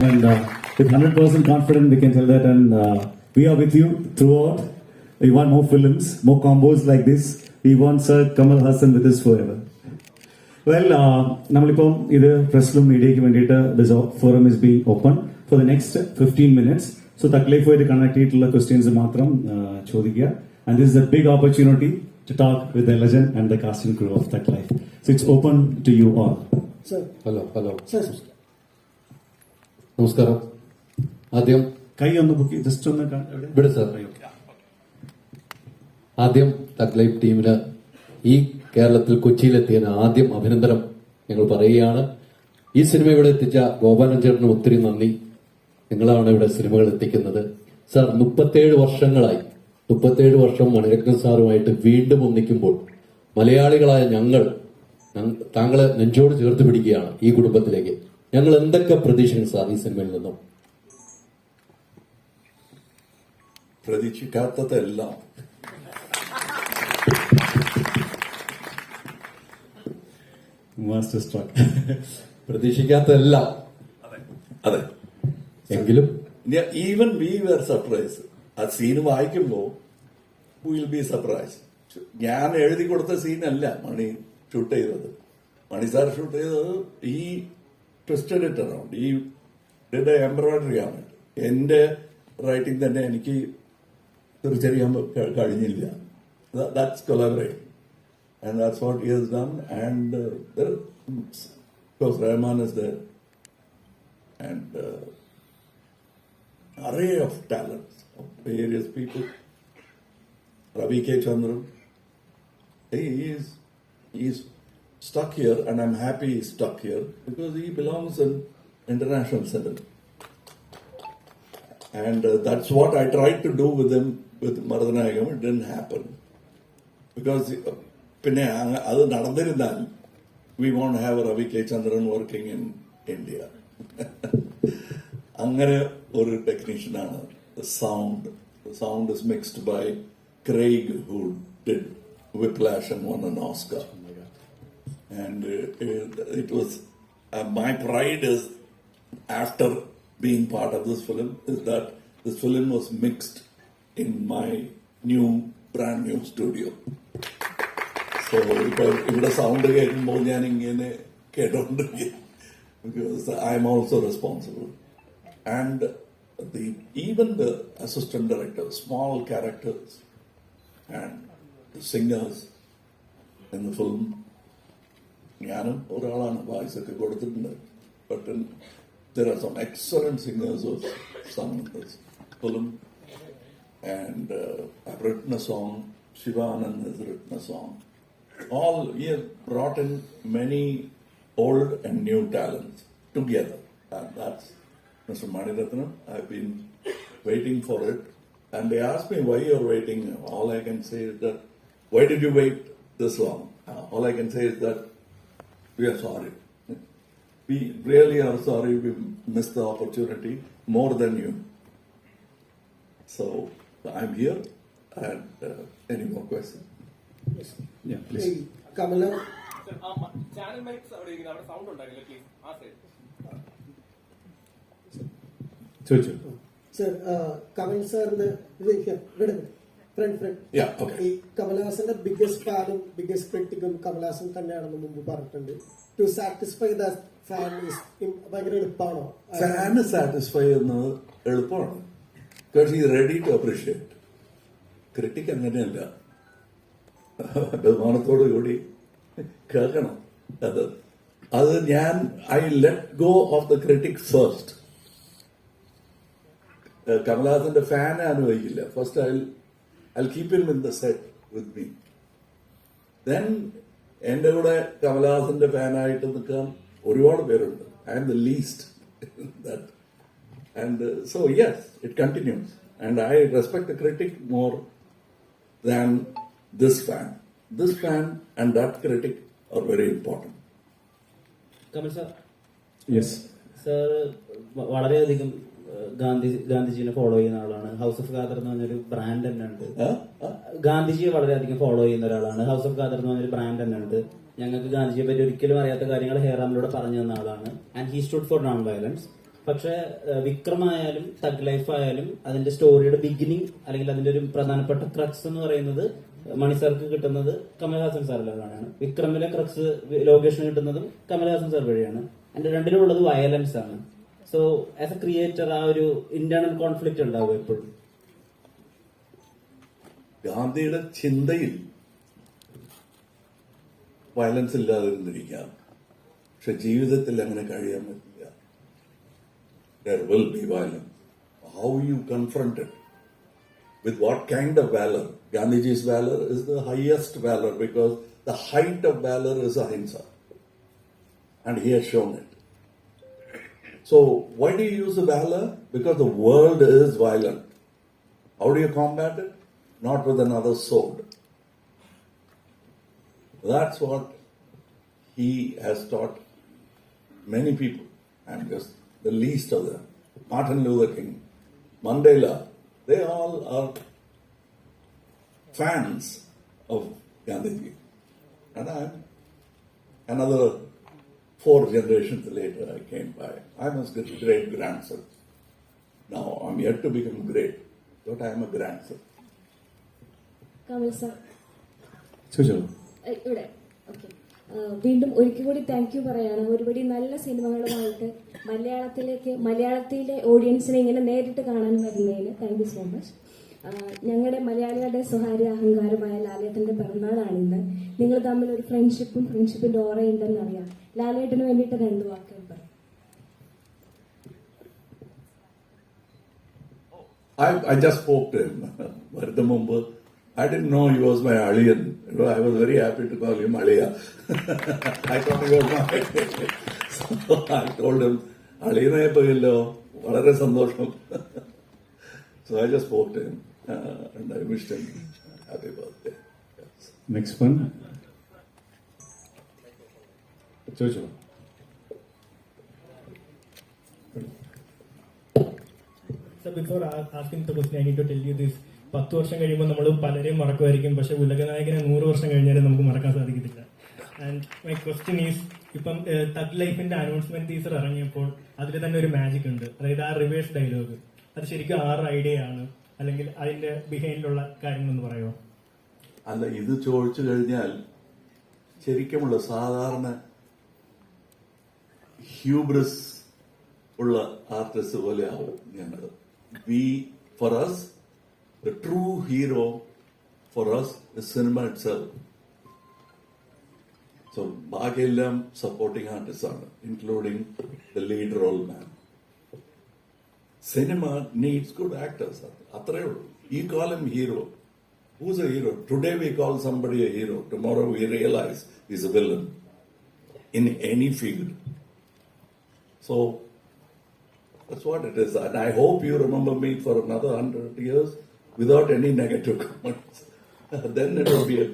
And uh, with 100% confidence, we can tell that. And uh, we are with you throughout. We want more films, more combos like this. We want Sir Kamal Hassan with us forever. Well നമ്മളിപ്പം ഇത് പ്രസിലും മീഡിയയ്ക്ക് വേണ്ടിയിട്ട് this forum is being open for the next fifteen minutes so തക്ലൈഫുമായിട്ട് connect ചെയ്തിട്ടുള്ള questions മാത്രം uh, ചോദിക്കുക and this is a big opportunity to talk with the legend and the casting crew of Thug Life so it's open to you all sir hello hello sir നമസ്കാരം. ആദ്യം കൈ ഒന്ന് book just ഒന്ന്? ഇവിടെ sir ആദ്യം thug life ടീമിന് ഈ കേരളത്തിൽ കൊച്ചിയിലെത്തിയതിന് ആദ്യം അഭിനന്ദനം ഞങ്ങൾ പറയുകയാണ്. ഈ സിനിമ ഇവിടെ എത്തിച്ച ഗോപാലൻ ചേട്ടന് ഒത്തിരി നന്ദി. നിങ്ങളാണ് ഇവിടെ സിനിമകൾ എത്തിക്കുന്നത്. സാർ മുപ്പത്തേഴ് വർഷങ്ങളായി മുപ്പത്തേഴ് വർഷം മണിരത്നം സാറുമായിട്ട് വീണ്ടും ഒന്നിക്കുമ്പോൾ മലയാളികളായ ഞങ്ങൾ ഞങ്ങ- താങ്കളെ നെഞ്ചോട് ചേർത്ത് പിടിക്കുകയാണ് ഈ കുടുംബത്തിലേക്ക്. ഞങ്ങൾ എന്തൊക്കെ പ്രതീക്ഷിക്കുന്നു സാർ ഈ സിനിമയിൽ നിന്നും? പ്രതീക്ഷിക്കാത്തതെല്ലാം. Master stroke. പ്രതീക്ഷിക്കാത്തതെല്ലാം. അതെ എങ്കിലും? ഈവൻ വി വെർ സർപ്രൈസ് ആ സീൻ വായിക്കുമ്പോൾ വിൽ ബി സർപ്രൈസ് ഞാൻ എഴുതി കൊടുത്ത സീനല്ല മണി ഷൂട്ട് ചെയ്തത്. മണി സാർ ഷൂട്ട് ചെയ്തത് ഈ ട്വിസ്റ്റഡ് ഇറ്റ് അറൌണ്ട് ഈ ഇതിന്റെ എംബ്രോയിഡറി ആണ് എന്റെ റൈറ്റിംഗ് തന്നെ എനിക്ക് തിരിച്ചറിയാൻ ക- കഴിഞ്ഞില്ല that's collaborate and that's what he has done. And uh, there, of course, Rahman is there, and uh, array of talents of various people. Ravi K. Chandran, he is he's stuck here, and I'm happy he's stuck here because he belongs in international cinema. And uh, that's what I tried to do with him with Maradanayagam. It didn't happen. because uh, പിന്നെ അങ്ങ- അത് നടന്നിരുന്നാൽ we won't have Ravi K Chandran working in India അങ്ങനെ ഒരു ടെക്നീഷ്യനാണ് sound sound is mixed by Craig who did Whiplash and won an Oscar. And uh, it was uh, my pride is after being part of this film is that this film was mixed in my new brand new studio. So ഇപ്പൊ ഇവിടെ sound കേൾക്കുമ്പോൾ ഞാൻ ഇങ്ങനെ കേട്ടോണ്ടിരിക്കും because I'm also responsible and the even the assistant director small characters and the singers in the film ഞാനും ഒരാളാണ് voice ഒക്കെ കൊടുത്തിട്ടുണ്ട് but there are some excellent singers of some film and I've written a song Shivanand has written a song all he has brought in many old and new talents together and that's Mr. Maniratnam I've been waiting for it and they asked me why you're waiting all I can say is that why did you wait this long Uh, all I can say is that we are sorry. We really are sorry we missed the opportunity more than you. So I'm here. And uh, any more questions? Yeah, please. Kamala channel mics അവിടെ ഇരിക്കുന്നത് അവിടെ sound ഉണ്ടാകില്ല please ആ side ചോദിച്ചു sir Kamal സാറിന്റെ ഇത് here, ഇവിടെ friend friend. ഈ കമലഹാസന്റെ ബിഗ്ഗസ്റ്റ് ഫാനും ബിഗ്ഗസ്റ്റ് ക്രിട്ടിക്കും കമലഹാസൻ തന്നെയാണെന്ന് മുമ്പ് പറഞ്ഞിട്ടുണ്ട്. ടു സാറ്റിസ്ഫൈ ദ ഫാൻ ഭയങ്കര എളുപ്പമാണോ ഫാന് സാറ്റിസ്ഫൈ ചെയ്യുന്നത് എളുപ്പമാണ്. ബിക്കോസ് ഈ റെഡി ടു അപ്രീഷിയേറ്റ് ക്രിട്ടിക് അങ്ങനെയല്ല. ബഹുമാനത്തോടു കൂടി കേൾക്കണം. അത് അത് ഞാൻ I let go of the critic first കമലഹാസന്റെ fan അനുഭവിക്കില്ല. First I I keep in the set with me then എന്റെ കൂടെ കമലഹാസന്റെ ഫാനായിട്ട് നിൽക്കാൻ ഒരുപാട് പേരുണ്ട്. I am the least that and so yes it continues and I respect the critic more than this fan this fan and that critic are very important Kamal sir. Yes sir വളരെയധികം Gandhi ഗാന്ധിജിനെ follow ചെയ്യുന്ന ആളാണ്. House of Khader എന്ന് പറഞ്ഞൊരു brand തന്നെ ഉണ്ട്. ഗാന്ധിജിയെ വളരെയധികം follow ചെയ്യുന്ന ഒരാളാണ്. ഹൗസ് ഓഫ് ഖാദർ എന്ന് പറഞ്ഞൊരു ബ്രാൻഡ് തന്നെ ഉണ്ട്. ഞങ്ങൾക്ക് ഗാന്ധിജിയെ പറ്റി ഒരിക്കലും അറിയാത്ത കാര്യങ്ങൾ ഹേറാമിലൂടെ പറഞ്ഞു തന്ന ആളാണ്. And he stood for non violence പക്ഷെ വിക്രം ആയാലും തഗ് ലൈഫ് ആയാലും അതിന്റെ സ്റ്റോറിയുടെ ബിഗിനിങ് അല്ലെങ്കിൽ അതിന്റെ ഒരു പ്രധാനപ്പെട്ട ക്രക്സ് എന്ന് പറയുന്നത് മണി സാർക്ക് കിട്ടുന്നത് കമൽഹാസൻ സാറിലാണ് വിക്രമിലെ ക്രക്സ് ലൊക്കേഷൻ കിട്ടുന്നതും കമൽഹാസൻ സാർ വഴിയാണ്. അതിന്റെ രണ്ടിലും ഉള്ളത് വയലൻസ് ആണ്. സോ ആസ് എ ക്രിയേറ്റർ ആ ഒരു ഇന്റേണൽ കോൺഫ്ലിക്റ്റ് ഉണ്ടാവും എപ്പോഴും. ഗാന്ധിയുടെ ചിന്തയിൽ വയലൻസ് ഇല്ലാതിരുന്നിരിക്കാം. പക്ഷെ ജീവിതത്തിൽ അങ്ങനെ കഴിയാൻ പറ്റില്ല. There will be violence how you confronted with what kind of valour Gandhiji's valour is the highest valour because the height of valour is ahimsa and he has shown it So why do you use the valor? Because the world is violent. How do you combat it? Not with another sword. That's what he has taught many people, I'm just the least of them. Martin Luther King, Mandela, they all are fans of Gandhiji. And I'm another four generations later I came by. I was get great grandson. Now I'm yet to become great, but I am a grandson. Kamal sir. ഏ, ഇവിടെ okay വീണ്ടും ഒരിക്കൽ കൂടി thank you പറയാണ് ഒരുപടി നല്ല സിനിമകളുമായിട്ട് മലയാളത്തിലേക്ക് മലയാളത്തിലെ ഓഡിയൻസിനെ ഇങ്ങനെ നേരിട്ട് കാണാൻ വരുന്നതിന് താങ്ക് യു സോ മച്ച് ഞങ്ങളുടെ മലയാളികളുടെ സ്വകാര്യ അഹങ്കാരമായ ലാലേട്ടന്റെ പിറന്നാളാണ് ഇന്ന് നിങ്ങൾ തമ്മിൽ ഒരു ഫ്രണ്ട്ഷിപ്പും ഫ്രണ്ട്ഷിപ്പിന്റെ ഓറയുണ്ടെന്ന് അറിയാം ലാലേട്ടന് വേണ്ടിയിട്ട് രണ്ട് വാക്കുകൾ പറയും I, I just spoke to him. Varda Mumba. I didn't know he was my Aliyan. You know, I was very happy to call him Aliya. I thought he was my. so I told him, അളിയനെ പോയല്ലോ വളരെ സന്തോഷം so I just walked in him uh, and I wished him happy birthday. Yes. Next one. Jojo. So before asking the question, I need to tell you this. പത്ത് വർഷം കഴിയുമ്പോൾ നമ്മൾ പലരെയും മറക്കുമായിരിക്കും പക്ഷെ ഉലകനായകനെ നൂറ് വർഷം കഴിഞ്ഞാലും നമുക്ക് മറക്കാൻ സാധിക്കത്തില്ല ആൻഡ് മൈ ക്വസ്റ്റ്യൻ ഈസ് ഇപ്പം തഗ് ലൈഫിന്റെ അനൗൺസ്മെന്റ് ടീസർ ഇറങ്ങിയപ്പോൾ അതിൽ തന്നെ ഒരു മാജിക് ഉണ്ട് അതായത് ആ റിവേഴ്സ് ഡയലോഗ് അത് ശരിക്കും ആറ് ഐഡിയ ആണ്. അല്ലെങ്കിൽ അതിന്റെ ബിഹൈൻഡിലുള്ള കാര്യങ്ങളൊന്ന് പറയുമോ അല്ല ഇത് ചോദിച്ചു കഴിഞ്ഞാൽ ശരിക്കുമുള്ള സാധാരണ ഹ്യൂബ്രസ് ഉള്ള ആർട്ടിസ്റ്റ് പോലെ ആവും ഞങ്ങൾ we for us true hero for us cinema itself so ബാക്കിയെല്ലാം സപ്പോർട്ടിംഗ് ആർട്ടിസ്റ്റ് ആണ് including the lead role man cinema needs good actors അത്രേ ഉള്ളൂ. ഈ കാലം hero who's a hero today we call somebody a hero tomorrow we realise is a villain in any field so what it is and I hope you remember me for another hundred years without any negative comments then it be a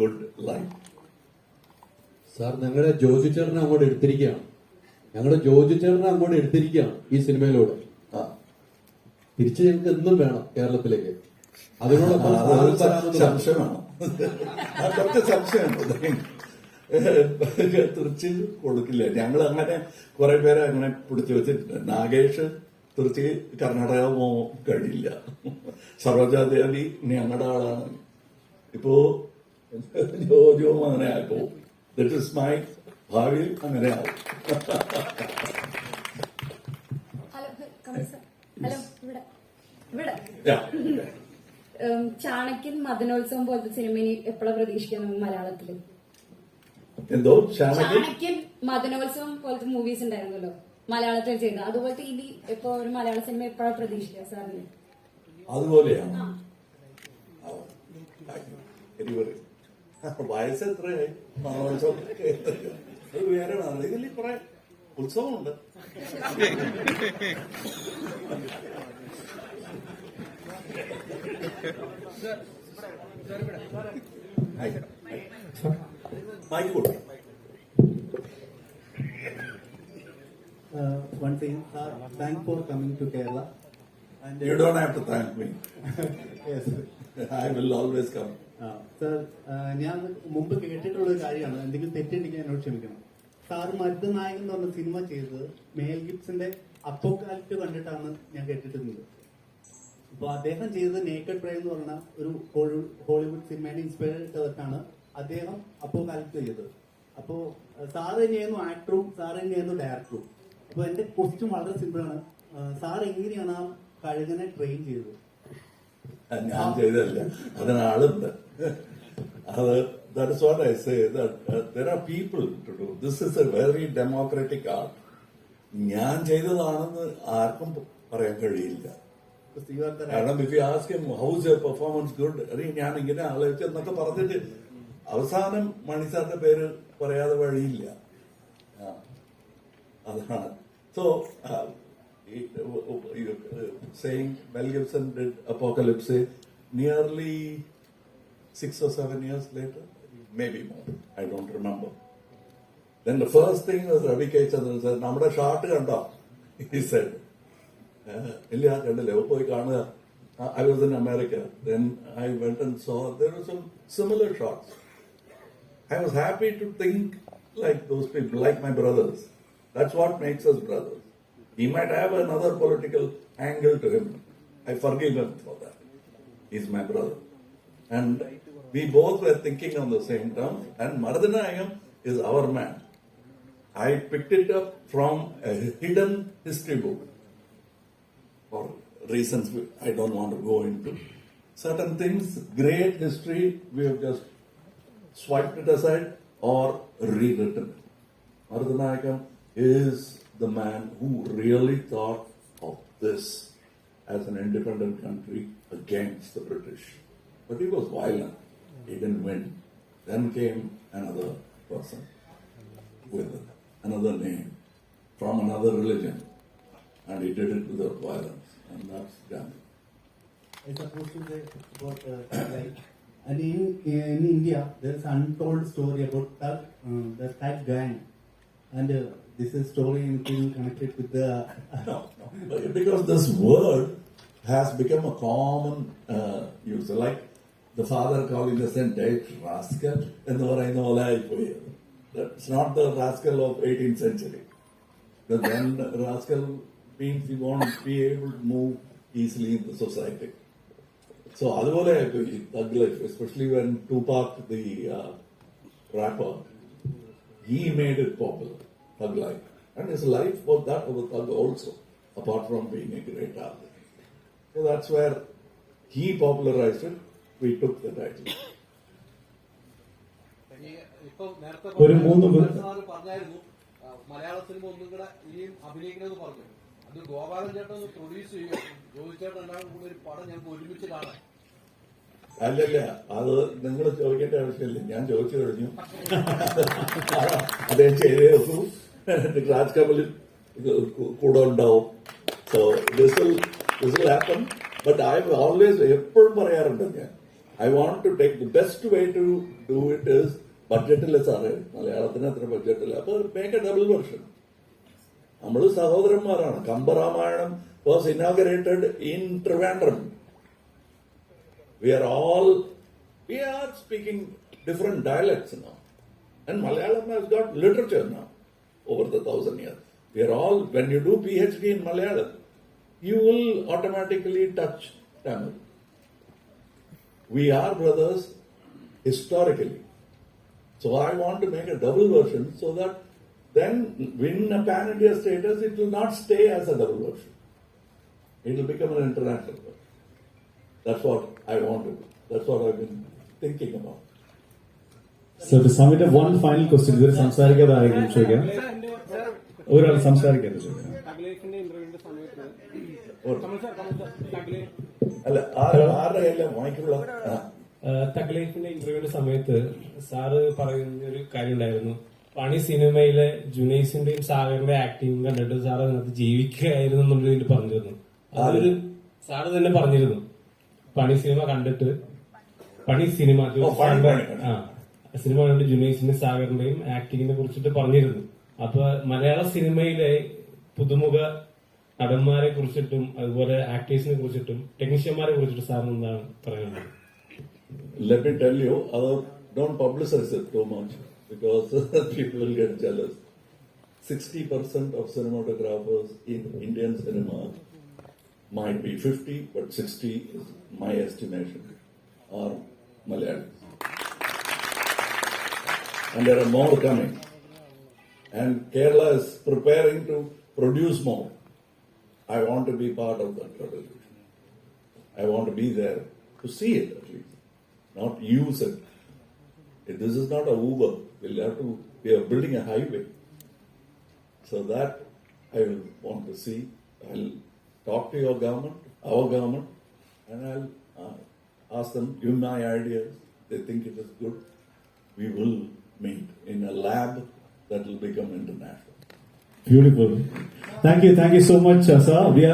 good life sir നിങ്ങളുടെ ജോജി ചേർന്ന് അങ്ങോട്ട് എടുത്തിരിക്കുകയാണ്. ഞങ്ങളുടെ ജോജി ചേർന്ന് അങ്ങോട്ട് എടുത്തിരിക്കുകയാണ് ഈ സിനിമയിലൂടെ. തിരിച്ച് ഞങ്ങൾക്ക് എന്നും വേണം കേരളത്തിലേക്ക്. അതിനോടൊപ്പം ആ, ഫോൺ അത് തരാമെന്ന് സംശയമാണ്. കുറച്ച് സംശയമുണ്ട്. തിരിച്ച് കൊടുക്കില്ല. ഞങ്ങൾ അങ്ങനെ കുറെ പേരെ അങ്ങനെ പിടിച്ചു വെച്ചിട്ടുണ്ട്. നാഗേഷ് തുറച്ച് കർണാടക പോകാൻ കഴിയില്ല. സരോജാദേവി ഞങ്ങളുടെ ആളാണ്. ഇപ്പോ ജോജുവും അങ്ങനെ ആക്കും ദറ്റ് ഇസ് മൈ ഭാവിയിൽ അങ്ങനെ ആവും ഹലോ കമൽ സാർ ഹലോ ഇവിടെ ഇവിടെ Yeah. ഉം, ചാണക്യൻ മദനോത്സവം പോലത്തെ സിനിമ ഇനി എപ്പോഴാണ് പ്രതീക്ഷിക്കുന്നത് മലയാളത്തിൽ മലയാളത്തിൽ? എന്തോ? ചാണക്യൻ മദനോത്സവം പോലത്തെ മൂവീസ് ഉണ്ടായിരുന്നല്ലോ മലയാളത്തിൽ ചെയ്തത്. അതുപോലത്തെ ഇനി ഇപ്പൊ ഒരു മലയാള സിനിമ എപ്പോഴാണ് പ്രതീക്ഷിക്കുക സാറിന്? അതുപോലെയാണ് വയസ്സ് എത്രയായി? മഹോത്സവം അത് വേറെ ആണ്. ഇതിൽ കുറെ ഉത്സവമുണ്ട്. Uh, one thing, uh, thank for coming to Kerala. And uh, You don't have to thank me. yes, I will always come. Sir ഞാൻ മുമ്പ് കേട്ടിട്ടുള്ള ഒരു കാര്യമാണ് എന്തെങ്കിലും തെറ്റുണ്ടെങ്കിൽ എന്നോട് ക്ഷമിക്കണം സാർ മരുത് നായകൻ എന്ന് പറഞ്ഞ സിനിമ ചെയ്തത് മേൽ ഗിബ്സിന്റെ അപ്പോക്കാലിപ്റ്റ് കണ്ടിട്ടാണ് ഞാൻ കേട്ടിട്ടുള്ളത് അപ്പൊ അദ്ദേഹം ചെയ്തത് നേക്കഡ് പ്രേ എന്ന് പറഞ്ഞ ഒരു ഹോളി- ഹോളിവുഡ് സിനിമയുടെ ഇൻസ്പയർ ചെയ്തിട്ടാണ് അദ്ദേഹം കാലത്ത് ചെയ്തത്. അപ്പോ സാർ തന്നെയായിരുന്നു ആക്ടറും സാർ തന്നെയായിരുന്നു ഡയറക്ടറും അപ്പൊ എന്റെ ക്വസ്റ്റ്യൻ വളരെ സിമ്പിൾ ആണ്. സാർ എങ്ങനെയാണ് ആ കഴുകനെ ട്രെയിൻ ചെയ്തത്? ഞാൻ ചെയ്തല്ല അതിനാളുണ്ട് അത് is what I say there are people to do this is a very democratic art ഞാൻ ചെയ്തതാണെന്ന് ആർക്കും പറയാൻ കഴിയില്ല. കാരണം if ask how's your performance good അല്ലെങ്കിൽ ഞാൻ ഇങ്ങനെ ആലോചിച്ചു എന്നൊക്കെ പറഞ്ഞിട്ട് അവസാനം മണിസാറിന്റെ പേര് പറയാതെ വഴിയില്ല. അതാണ്. So saying well Gibson did Apocalypse nearly six or seven years later may be more I don't remember the the thing thing Ravi K Chandran sir നമ്മുടെ ഷാർട്ട് കണ്ടോ? ഈ said. "Eh, ഇല്ല കണ്ടില്ല "ഓ, പോയി കാണുക I was in America then I went and saw there was some similar shots I was happy to think like those people, like my brothers. That's what makes us brothers. He might have another political angle to him. I forgive him for that. He's my brother. And we both were thinking on the same terms, and Mardhanayam is our man. I picked it up from a hidden history book for reasons I don't want to go into. Certain things, great history, we have just swiped it aside or rewritten it. Mardhanayakam is the man who really thought of this as an independent country against the British. But he was violent. He didn't win. Then came another person with another name from another religion And he did it without violence. And that's Gandhi. I supposed to say about uh, like, and in in India there is untold story about that uh, the that gang, and uh, this is story anything connected with the. No, no. Because this word has become a common uh, use. Like the father calling the son dead rascal എന്ന് പറയുന്ന പോലെ ആയിപ്പോയി That's not the rascal of 18th century. But then rascal means he won't be able to move easily in the society. So അതുപോലെ thug life, especially when Tupac, the uh, rapper, he made it popular, thug life. And his life was that of a thug also, apart from being a great artist. So that's where he popularized it. We took the title. ഒരു മൂന്ന് മലയാള cinema ഒന്നും കൂടെ ഇനിയും അഭിനയിക്കണമെന്ന് പറഞ്ഞു അത് ഗോപാലൻ ചേട്ടൻ ഒന്ന് produce ചെയ്യും. ജോയിച്ചേട്ടൻ എല്ലാവരും കൂടി ഒരു പടം ഞങ്ങൾക്ക് ഒരുമിച്ച് കാണാം അല്ലല്ല അത് നിങ്ങൾ ചോദിക്കേണ്ട ആവശ്യമില്ല. ഞാൻ ചോദിച്ചു കഴിഞ്ഞു. അദ്ദേഹം ചെയ്തു രാജ് കമലിൽ കൂടെ ഉണ്ടാവും. So this will this will happen but I always എപ്പോഴും പറയാറുണ്ട് ഞാൻ. I want to take the best way to do it is ബഡ്ജറ്റില്ല സാറേ. മലയാളത്തിന് അത്ര ബഡ്ജറ്റില്ല അപ്പൊ മേക്ക് എ ഡബിൾ വെർഷൻ നമ്മൾ സഹോദരന്മാരാണ് Kambaramayanam was inaugurated in Trivandrum we are all we are speaking different dialects now and malayalam has got literature now over the thousand years we are all when you do phd in malayalam you will automatically touch tamil we are brothers historically so i want to make a double version so that then win a pan india status it will not stay as a double version it will become an international version that's what I want to do. That's what I've been thinking about. So to sum it up, one final question. ഇതൊരു സംസാരിക്കാതെ ആരെങ്കിലും ചോദിക്കാം ഒരാൾ സംസാരിക്കാതെ ചോദിക്കാം sir Kamal sir thug life അല്ല ആരുടെ കയ്യിലെ മൈക്കുള്ള തഗ് ലൈഫിന്റെ ഇന്റർവ്യൂവിന്റെ സമയത്ത് സാറ് പറയുന്ന ഒരു കാര്യം ഉണ്ടായിരുന്നു പണി സിനിമയിലെ ജുനൈസിന്റെയും സാഗറിന്റെ ആക്ടിങ് കണ്ടിട്ട് സാർ അതിനകത്ത് ജീവിക്കുകയായിരുന്നു എന്നുള്ള ഇതിൽ പറഞ്ഞിരുന്നു. അതൊരു സാറ് തന്നെ പറഞ്ഞിരുന്നു. പണി സിനിമ കണ്ടിട്ട് പണി സിനിമ. ആ സിനിമ കണ്ടിട്ട് ജുനൈസിന്റെ സാഗറിന്റെയും ആക്ടിങ്ങിനെ കുറിച്ചിട്ട് പറഞ്ഞിരുന്നു. അപ്പൊ മലയാള സിനിമയിലെ പുതുമുഖ നടന്മാരെ കുറിച്ചിട്ടും അതുപോലെ ആക്ടേഴ്സിനെ കുറിച്ചിട്ടും ടെക്നീഷ്യന്മാരെ കുറിച്ചിട്ടും സാറിന് എന്താണ് പറയാനുള്ളത് ലെറ്റ് മീ ടെൽ യു അത് don't publicise it too much. Because people will get jealous. 60% of cinematographers in Indian cinema might be 50, but 60 is my estimation, are Malayalis. And there are more coming. And Kerala is preparing to produce more. I want to be part of that revolution. I want to be there to see it at least, not use it. This is not a Uber. We'll have to, we are building a highway. So that I will want to see. I'll talk to your government, our government, and I'll uh, ask them, give my ideas. They think it is good. We will meet in a lab that will become international. Beautiful. Thank you. Thank you so much, uh, sir. We are